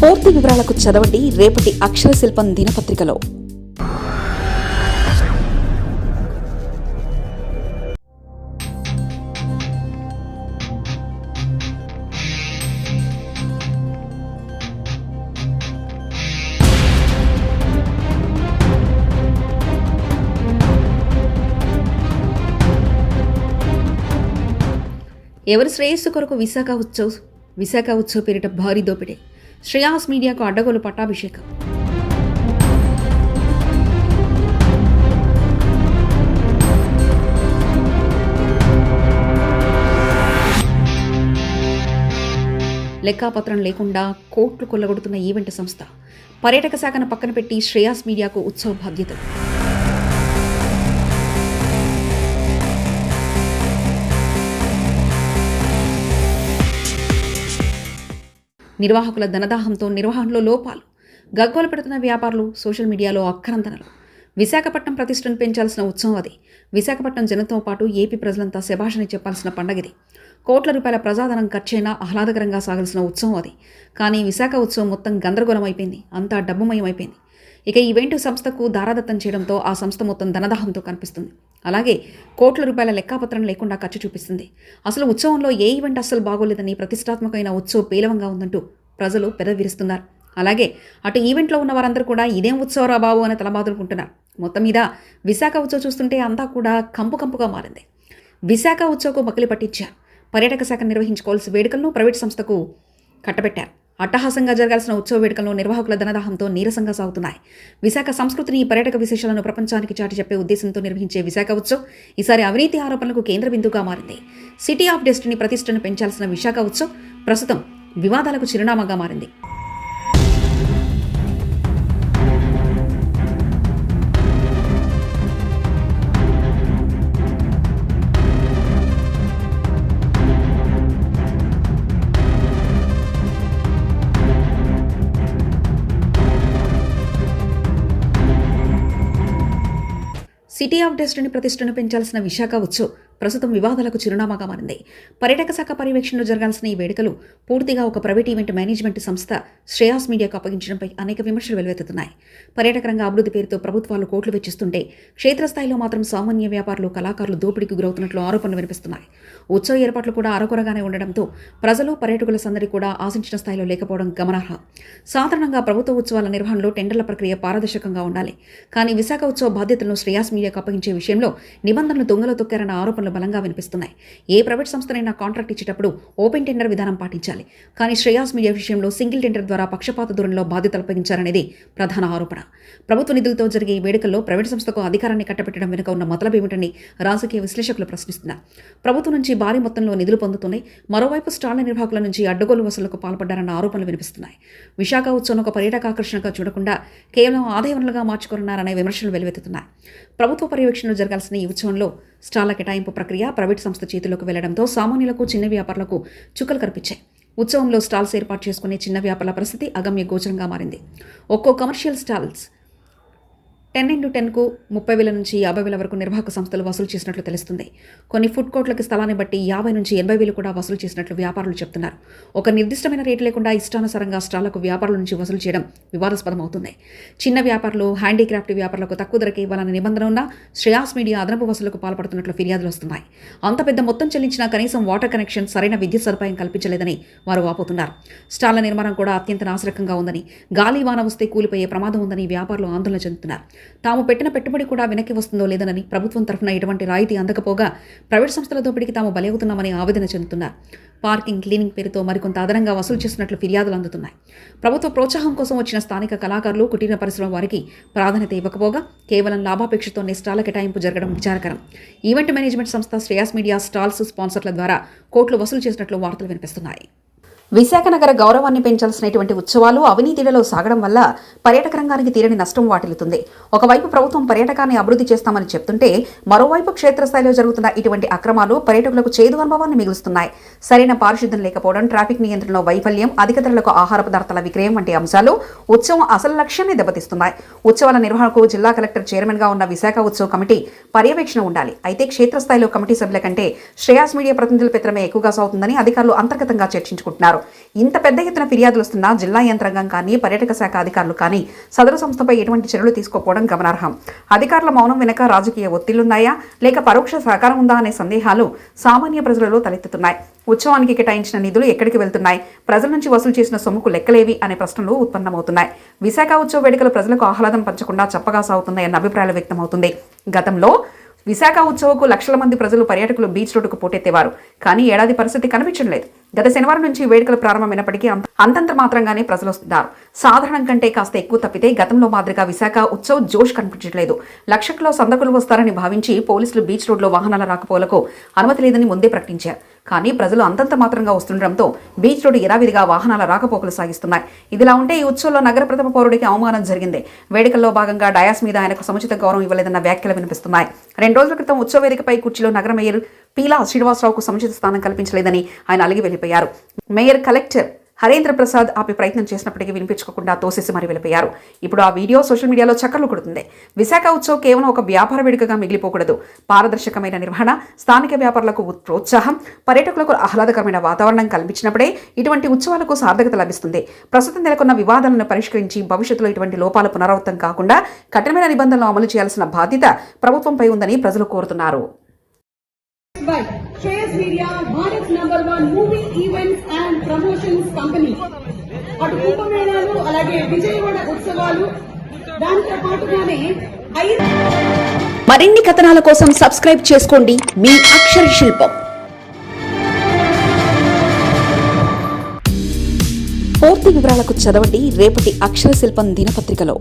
పూర్తి వివరాలకు చదవండి రేపటి అక్షర శిల్పం దినపత్రికలో. ఎవరి శ్రేయస్సు కొరకు విశాఖ ఉత్సవ్ విశాఖ ఉత్సవ్ పేరిట భారీ దోపిడీ. శ్రేయాస్ మీడియాకు అడ్డగోలు పట్టాభిషేకం. లెక్కాపత్రం లేకుండా కోట్లు కొల్లగొడుతున్న ఈవెంట్ సంస్థ పర్యాటక శాఖను పక్కన పెట్టి శ్రేయాస్ మీడియాకు ఉత్సవ బాధ్యతలు. నిర్వాహకుల ధనదాహంతో నిర్వహణలో లోపాలు. గగ్గోలు పెడుతున్న వ్యాపారులు సోషల్ మీడియాలో అక్కరంతనలు విశాఖపట్నం ప్రతిష్టను పెంచాల్సిన ఉత్సవం అది. విశాఖపట్నం జనంతో పాటు ఏపీ ప్రజలంతా శభాషని చెప్పాల్సిన పండగది. కోట్ల రూపాయల ప్రజాధనం ఖర్చైనా ఆహ్లాదకరంగా సాగాల్సిన ఉత్సవం అది. కానీ విశాఖ ఉత్సవం మొత్తం గందరగోళం అయిపోయింది అంతా డబ్బుమయం అయిపోయింది ఇక ఈవెంట్ సంస్థకు దారాదత్తం చేయడంతో ఆ సంస్థ మొత్తం ధనదాహంతో కనిపిస్తుంది. అలాగే కోట్ల రూపాయల లెక్కాపత్రం లేకుండా ఖర్చు చూపిస్తుంది. అసలు ఉత్సవంలో ఏ ఈవెంట్ అస్సలు బాగోలేదని ప్రతిష్టాత్మకమైన ఉత్సవం పేలవంగా ఉందంటూ ప్రజలు పెదవిరుస్తున్నారు. అలాగే అటు ఈవెంట్లో ఉన్న వారందరూ కూడా ఇదేం ఉత్సవరా బాబు అని తలబాదులుకుంటున్నారు మొత్తం మీద విశాఖ ఉత్సవం చూస్తుంటే అంతా కూడా కంపు కంపుగా మారింది. విశాఖ ఉత్సవకు మకిలి పట్టించారు. పర్యాటక శాఖ నిర్వహించుకోవాల్సిన వేడుకలను ప్రైవేట్ సంస్థకు కట్టబెట్టారు. అట్టహాసంగా జరగాల్సిన ఉత్సవ వేడుకలను నిర్వాహకుల ధనదాహంతో నీరసంగా సాగుతున్నాయి. విశాఖ సంస్కృతిని పర్యాటక విశేషాలను ప్రపంచానికి చాటి చెప్పే ఉద్దేశంతో నిర్వహించే విశాఖ ఉత్సవ్ ఈసారి అవినీతి ఆరోపణలకు కేంద్ర బిందుగా మారింది. సిటీ ఆఫ్ డెస్టినీ ప్రతిష్టను పెంచాల్సిన విశాఖ ఉత్సవ్ ప్రస్తుతం వివాదాలకు చిరునామాగా మారింది. సిటీ ఆఫ్ డెస్టినీ ప్రతిష్టను పెంచాల్సిన విశాఖ వచ్చు ప్రస్తుతం వివాదాలకు చిరునామాగా మారింది. పర్యాటక శాఖ పర్యవేక్షణలో జరగాల్సిన ఈ వేడుకలు పూర్తిగా ఒక ప్రైవేట్ ఈవెంట్ మేనేజ్మెంట్ సంస్థ శ్రేయాస్ మీడియాకు అప్పగించడంపై అనేక విమర్శలు వెలువెత్తుతున్నాయి. పర్యాటక రంగ అభివృద్ధి పేరుతో ప్రభుత్వాలు కోట్లు వెచ్చిస్తుంటే క్షేత్రస్థాయిలో మాత్రం సామాన్య వ్యాపారులు కళాకారులు దోపిడీకి గురవుతున్నట్లు ఆరోపణలు వినిపిస్తున్నాయి. ఉత్సవ ఏర్పాట్లు కూడా అరకొరగానే ఉండడంతో ప్రజలు పర్యాటకుల సందడి కూడా ఆశించిన స్థాయిలో లేకపోవడం గమనార్హం. సాధారణంగా ప్రభుత్వ ఉత్సవాల నిర్వహణలో టెండర్ల ప్రక్రియ పారదర్శకంగా ఉండాలి. కానీ విశాఖ ఉత్సవ బాధ్యతలను శ్రేయాస్ మీడియాకు అప్పగించే విషయంలో నిబంధనలు దొంగలు తొక్కారన్న ఆరోపణలు బలంగా వినిపిస్తున్నాయి. ఏ ప్రైవేట్ సంస్థనైనా కాంట్రాక్ట్ ఇచ్చేటప్పుడు ఓపెన్ టెండర్ విధానం పాటించాలి. కానీ శ్రేయాస్ మీడియా విషయంలో సింగిల్ టెండర్ ద్వారా పక్షపాత దూరంలో బాధ్యతలు అప్పగించారనేది ప్రధాన ఆరోపణ. ప్రభుత్వ నిధులతో జరిగే ఈ వేడుకల్లో ప్రైవేట్ సంస్థకు అధికారాన్ని కట్టబెట్టడం వెనుక ఉన్న మతలబ్ ఏమిటని రాజకీయ విశ్లేషకులు ప్రశ్నిస్తున్నారు. ప్రభుత్వం నుంచి భారీ మొత్తంలో నిధులు పొందుతున్నాయి. మరోవైపు స్టాళ్ళ నిర్వాహకుల నుంచి అడ్డగోలు వసూలకు పాల్పడ్డారన్న ఆరోపణలు వినిపిస్తున్నాయి. విశాఖ ఉత్సవం ఒక పర్యాటక ఆకర్షణగా చూడకుండా కేవలం ఆదాయ వనరులుగా మార్చుకున్నారనే విమర్శలు వెలువెత్తుతున్నాయి. ప్రభుత్వ పర్యవేక్షణలో జరగాల్సిన ఈ ఉత్సవంలో స్టాల కేటాయింపు ప్రక్రియ ప్రైవేట్ సంస్థ చేతిలోకి వెళ్ళడంతో సామాన్యులకు చిన్న వ్యాపారులకు చుక్కలు కనిపించాయి. ఉత్సవంలో స్టాల్స్ ఏర్పాటు చేసుకునే చిన్న వ్యాపారుల పరిస్థితి అగమ్య గోచరంగా మారింది. ఒక్కో కమర్షియల్ స్టాల్స్ టెన్ ఇంటూ టెన్కు ముప్పై వేల నుంచి యాభై వేల వరకు నిర్వాహక సంస్థలు వసూలు చేసినట్లు తెలుస్తుంది. కొన్ని ఫుడ్ కోర్టులకు స్థలాన్ని బట్టి యాభై నుంచి ఎనభై వేలు కూడా వసూలు చేసినట్లు వ్యాపారులు చెప్తున్నారు. ఒక నిర్దిష్టమైన రేటు లేకుండా ఇష్టానుసారంగా స్టాళ్ళకు వ్యాపారుల నుంచి వసూలు చేయడం వివాదాస్పదం అవుతుంది చిన్న వ్యాపారులు హ్యాండీక్రాఫ్ట్ వ్యాపారులకు తక్కువ ధరకే ఇవ్వాలనే నిబంధన ఉన్న శ్రేయాస్ మీడియా అదనపు వసూలకు పాల్పడుతున్నట్లు ఫిర్యాదులు వస్తున్నాయి. అంత పెద్ద మొత్తం చెల్లించినా కనీసం వాటర్ కనెక్షన్ సరైన విద్యుత్ సదుపాయం కల్పించలేదని వారు వాపోతున్నారు. స్టాళ్ళ నిర్మాణం కూడా అత్యంత నాశరకంగా ఉందని గాలి వాన వస్తే కూలిపోయే ప్రమాదం ఉందని వ్యాపారులు ఆందోళన చెందుతున్నారు. తాము పెట్టిన పెట్టుబడి కూడా వెనక్కి వస్తుందో లేదనని ప్రభుత్వం తరఫున ఎటువంటి రాయితీ అందకపోగా ప్రైవేట్ సంస్థల దోపిడీకి తాము బలవుతున్నామని ఆవేదన చెందుతున్నారు. పార్కింగ్ క్లీనింగ్ పేరుతో మరికొంత అదనంగా వసూలు చేస్తున్నట్లు ఫిర్యాదులు అందుతున్నాయి. ప్రభుత్వ ప్రోత్సాహం కోసం వచ్చిన స్థానిక కళాకారులు కుటీర పరిశ్రమ వారికి ప్రాధాన్యత ఇవ్వకపోగా కేవలం లాభాపేక్షతో స్టాల కేటాయింపు జరగడం విచారకరం. ఈవెంట్ మేనేజ్మెంట్ సంస్థ శ్రేయాస్ మీడియా స్టాల్స్ స్పాన్సర్ల ద్వారా కోట్లు వసూలు చేసినట్లు వార్తలు వినిపిస్తున్నాయి. విశాఖ నగర గౌరవాన్ని పెంచాల్సినటువంటి ఉత్సవాలు అవినీతిలలో సాగడం వల్ల పర్యాటక రంగానికి తీరని నష్టం వాటిల్లుతుంది. ఒకవైపు ప్రభుత్వం పర్యాటకాన్ని అభివృద్ధి చేస్తామని చెప్తుంటే మరోవైపు క్షేత్రస్థాయిలో జరుగుతున్న ఇటువంటి అక్రమాలు పర్యాటకులకు చేదు అనుభవాన్ని మిగులుస్తున్నాయి. సరైన పారిశుద్ధ్యం లేకపోవడం ట్రాఫిక్ నియంత్రణలో వైఫల్యం అధిక ధరలకు ఆహార పదార్థాల విక్రయం వంటి అంశాలు ఉత్సవం అసలు లక్ష్యాన్ని దెబ్బతీస్తున్నాయి. ఉత్సవాల నిర్వహణకు జిల్లా కలెక్టర్ చైర్మన్గా ఉన్న విశాఖ ఉత్సవ కమిటీ పర్యవేక్షణ ఉండాలి. అయితే క్షేత్రస్థాయిలో కమిటీ సభ్యుల కంటే శ్రేయాస్ మీడియా ప్రతినిధుల పిత్రమే ఎక్కువగా సాగుతుందని అధికారులు అంతర్గతంగా చర్చించుకుంటున్నారు. తెలిపారు ఇంత పెద్ద ఎత్తున ఫిర్యాదులు వస్తున్నా జిల్లా యంత్రాంగం కానీ పర్యాటక శాఖ అధికారులు కానీ సదరు సంస్థపై ఎటువంటి చర్యలు తీసుకోకపోవడం గమనార్హం. అధికారుల మౌనం వెనక రాజకీయ ఒత్తిళ్ళున్నాయా? లేక పరోక్ష సహకారం ఉందా అనే సందేహాలు సామాన్య ప్రజలలో తలెత్తుతున్నాయి. ఉత్సవానికి కేటాయించిన నిధులు ఎక్కడికి వెళ్తున్నాయి? ప్రజల నుంచి వసూలు చేసిన సొమ్ముకు లెక్కలేవి అనే ప్రశ్నలు ఉత్పన్నమవుతున్నాయి. విశాఖ ఉత్సవ వేడుకలు ప్రజలకు ఆహ్లాదం పంచకుండా చప్పగా సాగుతున్నాయన్న అభిప్రాయాలు వ్యక్తమవుతుంది గతంలో విశాఖ ఉత్సవకు లక్షల మంది ప్రజలు పర్యాటకులు బీచ్ రోడ్డుకు పోటెత్తేవారు. కానీ ఏడాది పరిస్థితి కనిపించడం లేదు. గత శనివారం నుంచి వేడుకలు ప్రారంభమైనప్పటికీ అంతంత మాత్రంగానే ప్రజలు వస్తున్నారు. సాధారణం కంటే కాస్త ఎక్కువ తప్పితే గతంలో మాదిరిగా విశాఖ ఉత్సవ్ జోష్ కనిపించట్లేదు. లక్షకులో సందకులు వస్తారని భావించి పోలీసులు బీచ్ రోడ్లో వాహనాల రాకపోలకు అనుమతి లేదని ముందే ప్రకటించారు. కానీ ప్రజలు అంతంత మాత్రంగా వస్తుండటంతో బీచ్ రోడ్డు యథావిధిగా వాహనాల రాకపోకలు సాగిస్తున్నాయి. ఇదిలా ఉంటే ఈ ఉత్సవంలో నగర ప్రథమ పౌరుడికి అవమానం జరిగింది. వేడుకల్లో భాగంగా డయాస్ మీద ఆయనకు సముచిత గౌరవం ఇవ్వలేదన్న వ్యాఖ్యలు వినిపిస్తున్నాయి. రెండు రోజుల క్రితం ఉత్సవ వేదికపై కుర్చీలో నగర మేయర్ పీలా శ్రీనివాసరావుకు సముచిత స్థానం కల్పించలేదని ఆయన అలిగి వెళ్ళిపోయారు. మేయర్ కలెక్టర్ హరేంద్ర ప్రసాద్ ఆపి ప్రయత్నం చేసినప్పటికీ వినిపించకుండా తోసేసి మరి వెళ్ళిపోయారు. ఇప్పుడు ఆ వీడియో సోషల్ మీడియాలో చక్కర్లు కొడుతుంది. విశాఖ ఉత్సవ్ కేవలం ఒక వ్యాపార వేడుకగా మిగిలిపోకూడదు. పారదర్శకమైన నిర్వహణ స్థానిక వ్యాపారులకు ప్రోత్సాహం పర్యాటకులకు ఆహ్లాదకరమైన వాతావరణం కల్పించినప్పుడే ఇటువంటి ఉత్సవాలకు సార్థకత లభిస్తుంది. ప్రస్తుతం నెలకొన్న వివాదాలను పరిష్కరించి భవిష్యత్తులో ఇటువంటి లోపాలు పునరావృతం కాకుండా కఠినమైన నిబంధనలు అమలు చేయాల్సిన బాధ్యత ప్రభుత్వంపై ఉందని ప్రజలు కోరుతున్నారు. By Shreyas Media, Bharat's number one movie events and promotions company. అటు కుంభమేళాలు అలాగే విజయవాడ ఉత్సవాలు. దానితో పాటుగానే మరిన్ని కథనాల కోసం సబ్స్క్రైబ్ చేసుకోండి మీ అక్షర శిల్పం. పూర్తి వివరాలకు చదవండి రేపటి అక్షర శిల్పం దినపత్రికలో.